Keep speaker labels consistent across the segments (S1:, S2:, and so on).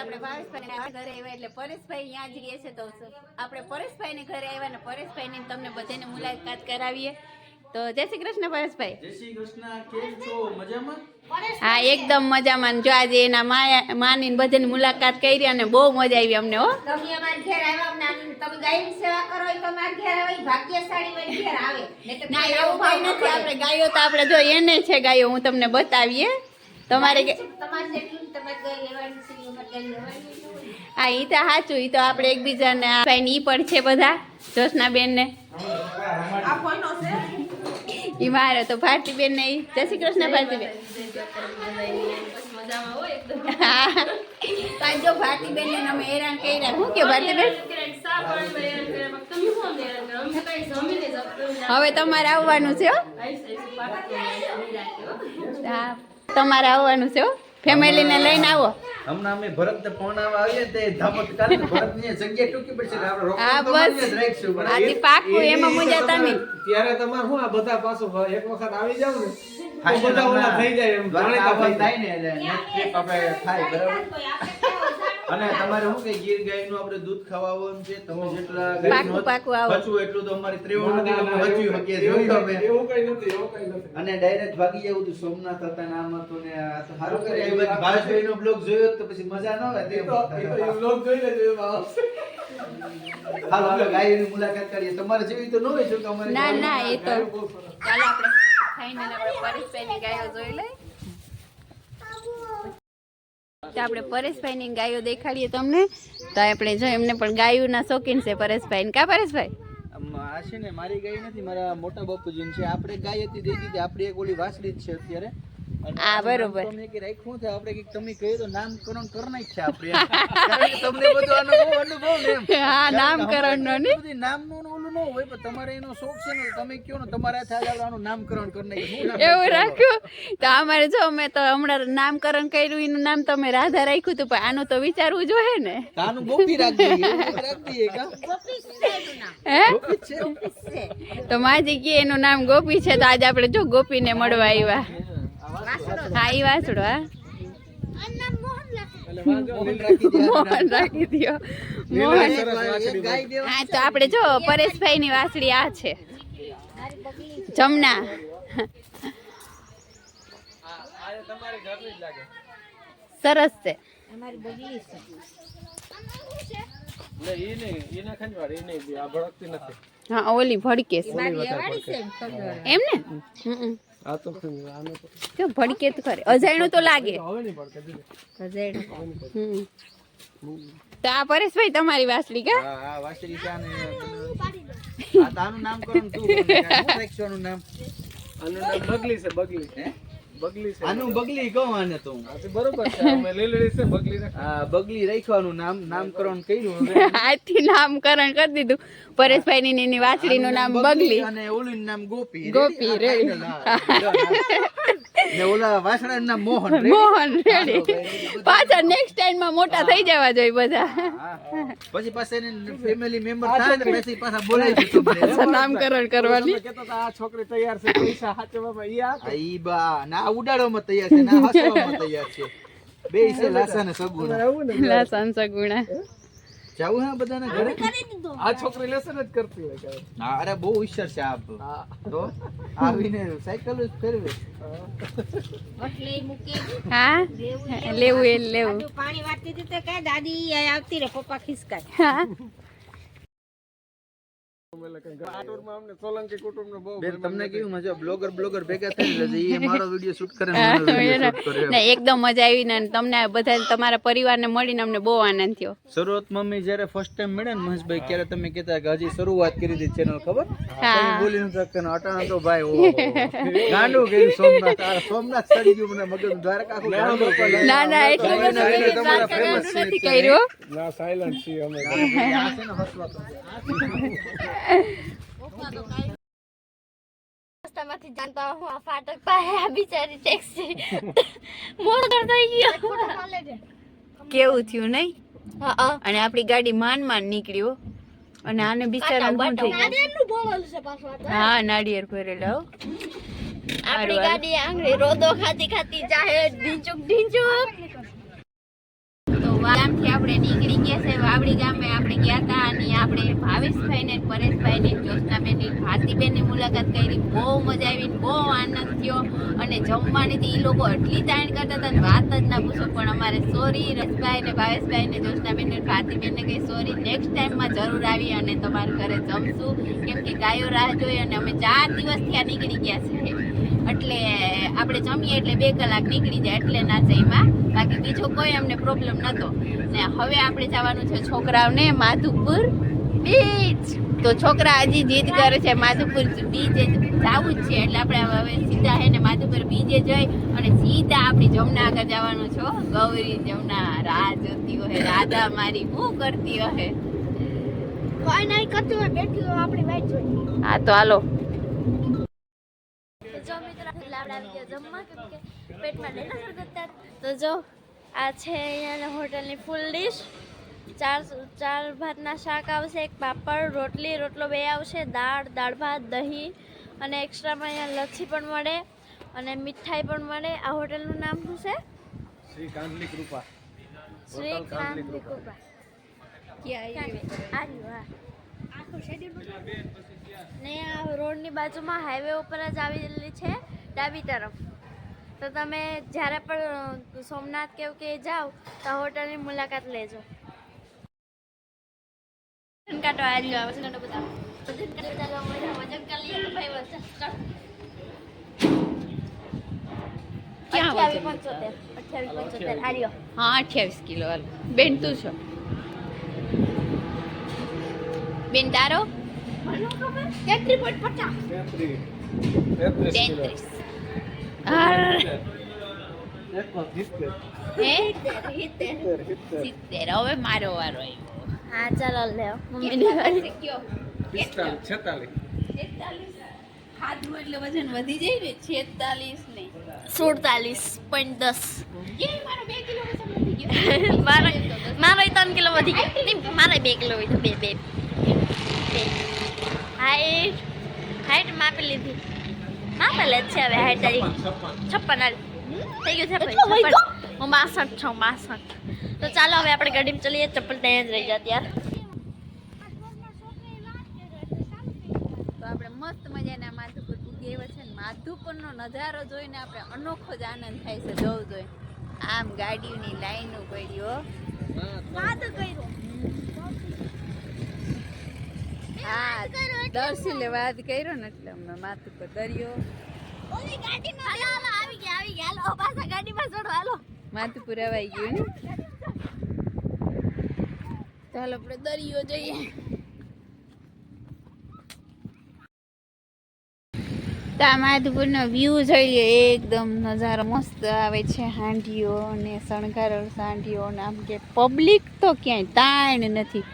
S1: આપણે ભાવેશભાઈ ઘરે આવ્યા એટલે પરેશભાઈ અહીંયા જ રહે છે તો આપણે પરેશભાઈ ને ઘરે આવ્યા ને પરેશભાઈ ને તમને બધાને મુલાકાત કરાવીએ. તો જય શ્રી કૃષ્ણ પરેશભાઈ.
S2: જય શ્રી કૃષ્ણ કેમ છો? મજામાં?
S1: હા એકદમ મજામાં. જો આજે એના માયા માની ને બધાની મુલાકાત કરી અને બહુ મજા આવી અમને હો.
S3: તમે અમારા ઘેર આવ્યા અમને તમે ગાયની સેવા કરો તો અમારા ઘેર આવે ભાગ્યશાળી હોય ઘેર આવે.
S1: ના એવું
S3: ભાઈ
S1: નથી. આપણે ગાયો તો આપણે જો એને છે ગાયો હું તમને બતાવીએ. તમારે કે
S3: તમારે
S1: હા ઈ તો સાચું એ તો આપણે એકબીજાને આ ભાઈ ઈ પણ છે બધા જોશના બેન ને એ મારે તો ભારતી બેન ને જય શ્રી કૃષ્ણ ભારતી બેન જો ભારતી બેન ને અમે હેરાન કર્યા શું કે ભારતી બેન હવે તમારે આવવાનું છે હો. હા તમારે આવવાનું છે હો. ફેમિલીને લઈને આવો.
S2: હમણાં અમે ભરત ને પહોંચાડવા આવીએ તે ધામત કાલે ભરતની જગ્યા ટૂંકી પડશે આપણે રોકડ
S1: હા બસ.
S2: રાખીશું પણ
S1: આથી પાકું એમાં મજા તમે
S4: ત્યારે તમારે હું આ બધા પાછું એક વખત આવી જાવ ને
S2: હા,
S4: બધા ઓલા થઈ જાય એમ જાણે
S2: થાય ને એટલે trip આપણે થાય બરાબર? અને તમારે શું કે ગીર ગાયનું આપણે દૂધ ખાવાનું છે તમે જેટલા
S1: પાકું, પાકું આવો.
S2: બચવું એટલું તો અમારી ત્રેવણ
S4: ના,
S2: અમે
S4: એવું-
S2: શકીએ
S4: એવું
S2: જોયું
S4: એવું કઈ નથી એવું કઈ નથી
S2: અને ડાયરેક્ટ ભાગી જવું તો સોમનાથ હતા ને આમ હતું ને આ તો સારું કરે એ બાજુ ભાવેશભાઈ નો બ્લોગ જોયો તો પછી મજા ન આવે
S4: તે તો એ તો જોઈ લેજો.
S2: હાલો હાલો ગાયની મુલાકાત કરીએ તમારે જેવી તો ન હોય શું કે અમારે
S1: ના ના એ તો. ચાલો આપણે ફાઇનલ આપણે પરેશભાઈની ગાયો જોઈ લઈ તો આપણે પરેશભાઈની ગાયો દેખાડીએ તમને. તો આપણે જો એમને પણ ગાયોના શોખીન છે પરેશભાઈ કા પરેશભાઈ?
S2: આ છે ને મારી ગાય નથી મારા મોટા બાપુજી છે. આપણે ગાય હતી દઈ દીધી આપણી એક ઓલી વાસડી જ છે અત્યારે. આ
S1: બરોબર.
S2: મેં કે રાખ્યું છે આપણે કંઈક તમે કહ્યું તો નામકરણ કરી નાખ્યા આપણે. એમ. કારણ કે તમને અનુભવ અનુભવ એમ.
S1: હા નામકરણનો ને.
S2: નામનું ને ન હોય પણ તમારે એનો શોખ છે ને તમે કયો ને તમારા હાથે આનું નામકરણ કરી નાખ્યું
S1: એવું
S2: રાખ્યું?
S1: તો અમારે જો અમે તો હમણાં નામકરણ કર્યું એનું નામ તમે રાધા રાખ્યું હતું પણ આનું તો વિચારવું જોઈએ ને.
S2: આનું ગોપી રાખી દઈએ?
S1: હે
S2: ગોપી જ છે
S1: તો માજી કે એનું નામ ગોપી છે તો આજે આપણે જો ગોપીને મળવા આવ્યા હા એ વાસડો હા.
S2: મોહન રાખી દે
S1: હા તો આપણે જો પરેશભાઈ ની વાસળી આ છે. જમના.
S4: આ તમારી ઘરની જ લાગે
S1: સરસ છે.
S3: અમારી બગલી છે
S4: એટલે ઈ નહીં ઈ ના ખંજવાળ ઈ નહીં આ ભડકતી નથી.
S1: હા ઓલી ભડકે છે
S3: એમ
S1: ને?
S4: આ તો
S1: જો ભડકે તો ખરે. અજાણ્યું તો લાગે.
S4: હવે
S1: તો આ પરેશભાઈ તમારી વાસલી કા?
S2: હા હા ને આ તાનું તું નામ?
S4: આનું નામ બગલી છે બગલી.
S2: હે?
S4: બગલી છે.
S2: આનું બગલી કહું આને તો. હું.
S4: આ તો બરોબર છે અમે લીલડી છે બગલી રાખી.
S2: આ બગલી રાખ્યું નામ નામકરણ કર્યું
S1: આથી નામકરણ કરી દીધું. પરેશભાઈ ની એની વાસળી નું નામ બગલી
S2: અને ઓલું નામ ગોપી.
S1: ગોપી,
S2: Ready? ને ઓલા મોહન
S1: મોહન રેડી પાછા નેક્સ્ટ ટાઈમમાં મોટા થઈ જવા જોઈએ બધા.
S2: પછી પાછા એને ફેમિલી મેમ્બર થાય ને પછી પાછા બોલાવી દે
S1: પાછા નામકરણ કરવાની.
S4: કેતો તો આ છોકરી તૈયાર છે પૈસા હાચવામાં ઈ આ
S2: ઈ બા ના ઉડાડવામાં તૈયાર છે ના હસવામાં તૈયાર છે. બે છે લાસા ને સગુણ
S4: ને
S1: સગુણા.
S2: જાવું હે બધાને ઘરે?
S4: આ છોકરી લેસન જ કરતી હોય કે
S2: હા અરે બહુ હોશિયાર છે આપ. તો આવીને સાયકલ જ ફેરવે.
S3: એટલે મૂકે.
S1: હા? લેવું એ લેવું.
S3: પાણી હતી તો કે દાદી આવતી રે પપ્પા ખિસકાય.
S1: એકદમ મજા આવી ને તમને બધા તમારા પરિવારને મળીને અમને બહુ આનંદ થયો.
S2: શરૂઆતમાં મમ્મી જયારે ફર્સ્ટ ટાઈમ મળે ને મહેશભાઈ ત્યારે તમે કહેતા કે હજી શરૂઆત કરી હતી ચેનલ ખબર? બોલી નથી શકતા ને અટાણા તો ભાઈ ગાંડું ગયું સોમનાથ. સોમનાથ ચડી ગયું મને મગજ દ્વારકા આખું
S1: ના ના એટલું બધું નથી કર્યું.
S4: ના સાયલન્ટ છીએ અમે.
S2: આ છે ને હસવાતો છે.
S5: રસ્તામાંથી જાણતા હું આ ફાટક પાસે આ બિચારી ટેક્સી મોડર થઈ ગયો.
S1: કેવું થયું નહીં? અને આપણી ગાડી માન માન નીકળ્યો અને આને બિચારા શું થઈ. હા નાળિયેર ભરેલો હો.
S5: આપણી ગાડી આંગળી રોદો ખાતી ખાતી જાહે ઢીંચુક ઢીંચુક.
S1: તો ગામથી આપણે નીકળી વાવડી ગામે આપણે ગયા હતા અને આપણે ભાવેશભાઈ ને પરેશભાઈ ને જ્યોત્સનાબેન ને ભારતીબેનની મુલાકાત કરી. બહુ મજા આવી બહુ આનંદ થયો. અને જમવાની તો એ લોકો એટલી તાણ કરતા હતા વાત જ ના પૂછો. પણ અમારે સોરી રસભાઈ ને ભાવેશભાઈ ને જ્યોત્સનાબેન ને ભારતીબેન ને કઈ સોરી નેક્સ્ટ ટાઈમમાં જરૂર આવી અને તમારા ઘરે જમશું. કેમ કે ગાયો રાહ જોઈ અને અમે ચાર દિવસ ત્યાં નીકળી ગયા છે એટલે આપણે જમીએ એટલે બે કલાક નીકળી જાય એટલે ના જઈમાં બાકી બીજો કોઈ અમને પ્રોબ્લેમ નતો. ને હવે આપણે જવાનું છે છોકરાઓને માધુપુર બીચ તો છોકરા હજી જીદ કરે છે માધુપુર બીચે જવું જ છે. એટલે આપણે હવે સીધા હે ને માધુપુર બીચે જઈ અને સીધા આપણી જમના આગળ જવાનું છો ગૌરી જમના રાહ જોતી હોય રાધા મારી હું કરતી હોય?
S5: કોઈ નહીં કરતું હોય બેઠી હોય આપણે જોઈ
S1: હા તો હાલો.
S5: એટલે આપણે આવી ગયા જમવા કેમ કે પેટમાં ડાયનાસોર કરતા તો જો આ છે અહીંયાના હોટલની ફૂલ ડીશ ચાર ચાર ભાતના શાક આવશે એક પાપડ રોટલી રોટલો બે આવશે દાળ દાળ ભાત દહીં અને એક્સ્ટ્રામાં અહીંયા લચ્છી પણ મળે અને મીઠાઈ પણ મળે. આ હોટલનું નામ શું છે?
S4: શ્રી કાંતલી કૃપા.
S5: શ્રી.
S4: કૃપા.
S5: ને આ રોડની બાજુમાં હાઈવે ઉપર જ આવેલી છે. ડાબી તરફ. તો તમે જ્યારે પણ સોમનાથ કેવું કે જાઓ તો હોટલની મુલાકાત લેજો. કાંટો આવી ગયો વજન કાંટો હાર્યો
S1: હા અઠ્યાવીસ કિલો બેન તું છો? બેન તારો?
S5: પચાસ.
S4: તેત્રીસ સિત્તેર
S1: હવે મારો વારો આવ્યો
S5: હા ચાલો લ્યો મમ્મીની
S4: છેતાલીસ
S1: ખાધું એટલે વજન વધી જાય ને છેતાલીસ ને
S5: સુડતાલીસ પોઈન્ટ દસ
S1: મારો બે કિલો વજન વધી ગયો
S5: મારો મારો ત્રણ કિલો વધી ગયો નહીં મારે બે કિલો હોય તો બે બે બે હાઈટ માપી લીધી. માપેલ જ છે હવે હાઈટ તારી.
S4: છપ્પન
S5: હાલ. થઈ ગયું છે છપ્પન. હું બાસઠ છું બાસઠ. તો ચાલો હવે આપણે ગાડીમાં ચલીએ. ચપ્પલ ત્યાં જ રહી જાય ત્યાર
S1: તો આપણે મસ્ત મજાના માધુપુર પૂગી આવ્યા છે ને માધુપુરનો નજારો જોઈને આપણે અનોખો જ આનંદ થાય છે જોવું જોઈએ. આમ ગાડીઓની લાઈનો પડી હો દર્શીલે વાત કર્યો ને એટલે અમે માથું પર દરિયો. માથું પર ગયું ને? ચાલો આપણે દરિયો જઈએ. આ માધુપુરનો વ્યૂ જોઈએ એકદમ નજારો મસ્ત આવે છે હાંડીઓ ને શણગાર સાંઢીઓ ને આમ કે પબ્લિક તો ક્યાંય તાણ નથી.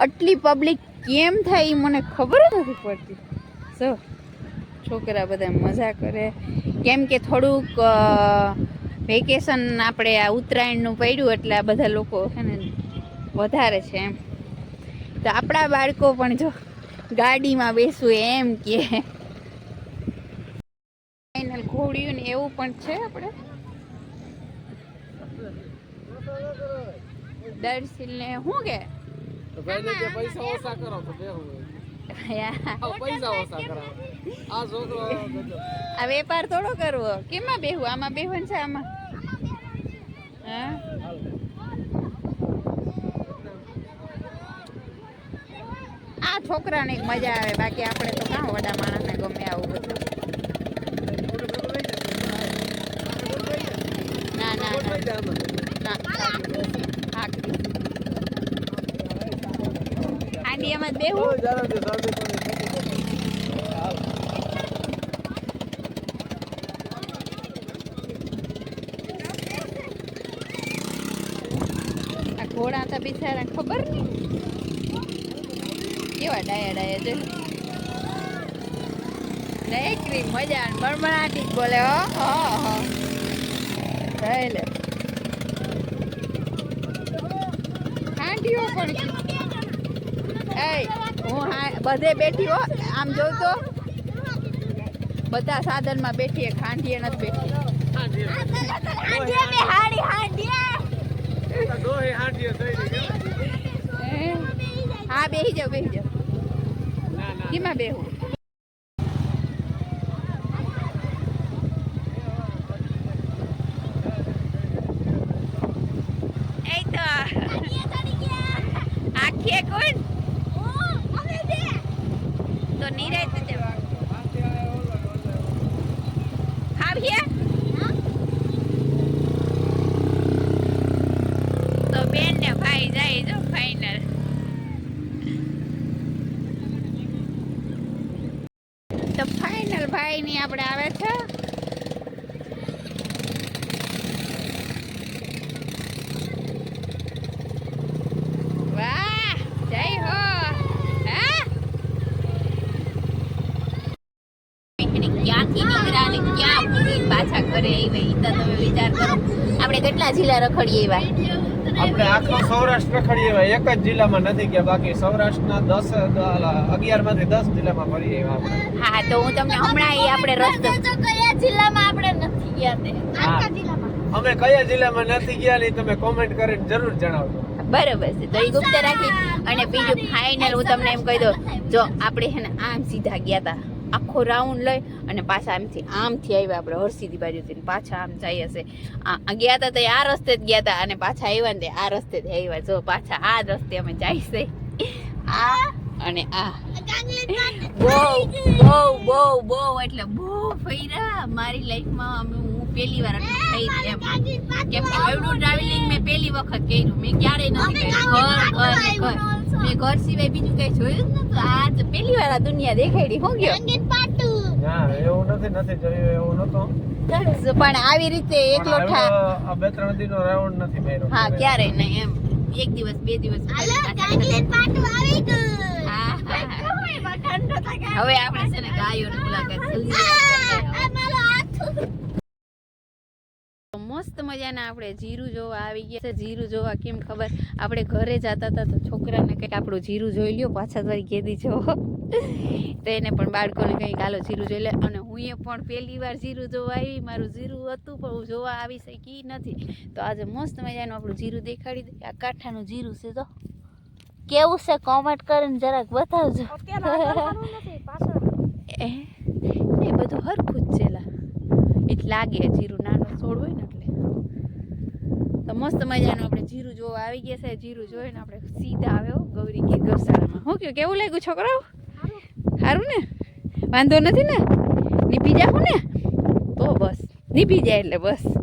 S1: આટલી પબ્લિક કેમ થાય એ મને ખબર નથી પડતી. જો, છોકરા બધા મજા કરે. કેમ કે થોડુંક વેકેશન આપણે આ ઉત્તરાયણનું પડ્યું એટલે આ બધા લોકો છે ને વધારે છે એમ. તો આપણા બાળકો પણ જો ગાડીમાં બેસવું એમ કે. ફાઇનલ ઘોડિયું ને એવું પણ છે આપણે. દર્શીલ ને શું કે?
S4: ભાઈને કે પૈસા ઓછા કરો તો બેહું આ પૈસા ઓછા કરાવો આ છોકરો
S1: આ વેપાર થોડો કરવો. કેમાં બેહવું આમાં બેહું છે આમાં? હા? આ છોકરાને મજા આવે. બાકી આપણે તો કાં વડા માણસને ગમે આવું બધું. ના ના. ના ના આખરી હાંડિયામાં
S4: બેહું.
S1: આ ઘોડા તો બિચારા ખબર નહીં કેવા ડાયા ડાયા છે નકરી મજા ને બળબડાટી જ બોલે હો હો હો. લે હાંડીઓ પણ એ હું હા બધે બેઠી હો આમ જોઉં તો બધા સાધનમાં બેઠીએ ખાંડીએ નથી બેઠી. હા? બેહી જાવ બેહી જાઓ. ધીમા બેહો? આપણે આવે છે. વાહ, જય હો ક્યાંથી પાછા ઘરે આવ્યા? ઈ તો તમે વિચાર કરો. આપણે કેટલા જિલ્લા રખડીએ એવા?
S4: આપણે આખો સૌરાષ્ટ્ર રખડીએ એવા એક જ જિલ્લામાં નથી ગયા બાકી સૌરાષ્ટ્રના દસ અગિયારમાંથી દસ જિલ્લામાં ફરી આવ્યા આપણે.
S1: હા તો હું તમને હમણાં એ આપણે રસ્તો
S5: તો કયા જિલ્લામાં આપણે નથી ગયા તે?
S4: હા. અમે કયા જિલ્લામાં નથી ગયા ને તમે કોમેન્ટ કરીને જરૂર જણાવજો.
S1: બરોબર છે. તો એ ગુપ્ત રાખી. અને બીજું ફાઇનલ હું તમને એમ કહી દઉં. જો આપણે આમ સીધા ગયા હતા આખો રાઉન્ડ લઈ અને પાછા આમથી આમથી આવ્યા આપણે હરસીધી બાજુથી પાછા આમ જઈ હશે આ ગયા હતા તો આ રસ્તે જ ગયા હતા અને પાછા આવ્યા ને આ રસ્તે જ આવ્યા. જો, પાછા આ રસ્તે અમે જઈશે આ અને આ. બહુ બહુ બહુ બહુ એટલે બહુ ફર્યા મારી લાઈફમાં અમે, હું પહેલી વાર થઈ એમ. કેમ કે એવડું ટ્રાવેલિંગ મેં પહેલી વખત કર્યું. મેં ક્યારેય નથી કર્યું. ઘર ઘર ઘર. મેં ઘર સિવાય બીજું કઈ જોયું જ નતું આજ પહેલી વાર દુનિયા દેખાડી હું ગયો.
S4: ના એવું નથી નથી જોયું એવું નતું
S1: પણ આવી રીતે એકલો ઠા
S4: આ બે ત્રણ દિનનો રાઉન્ડ નથી મેરો
S1: હા ક્યારેય નહીં એમ. એક દિવસ બે દિવસ હા, હા, હા. હવે આપણે છે ને ગાયોની મુલાકાત જલ્દી તો મસ્ત મજાના આપણે જીરું જોવા આવી ગયા છે. જીરું જોવા કેમ ખબર? આપણે ઘરે જતા હતા તો છોકરાને કંઈક આપણું જીરું જોઈ લ્યો પાછા તારી કેદી જો તો એને પણ બાળકોને કંઈક હાલો જીરું જોઈ લે. અને હું એ પણ પહેલી વાર જીરું જોવા આવી. મારું જીરું હતું પણ હું જોવા આવી શકી નથી. તો આજે મસ્ત મજાનું આપણું જીરું દેખાડી દે આ કાંઠાનું જીરું છે તો. કેવું છે? કોમેન્ટ કરીને જરાક બતાવજો. એ? એ બધું હરખું જ છે એટલે લાગે જીરું નાનો છોડ હોય ને એટલે. તો મસ્ત મજાનું આપણે જીરું જોવા આવી ગયા છે. જીરું જોઈને આપણે સીધા આવ્યો ગૌરી કે ગૌશાળામાં. હું કયો? કેવું લાગ્યું છોકરાઓ? સારું ને? વાંધો નથી ને? નીપી જાઉં ને? તો બસ. નીપી જાય એટલે બસ.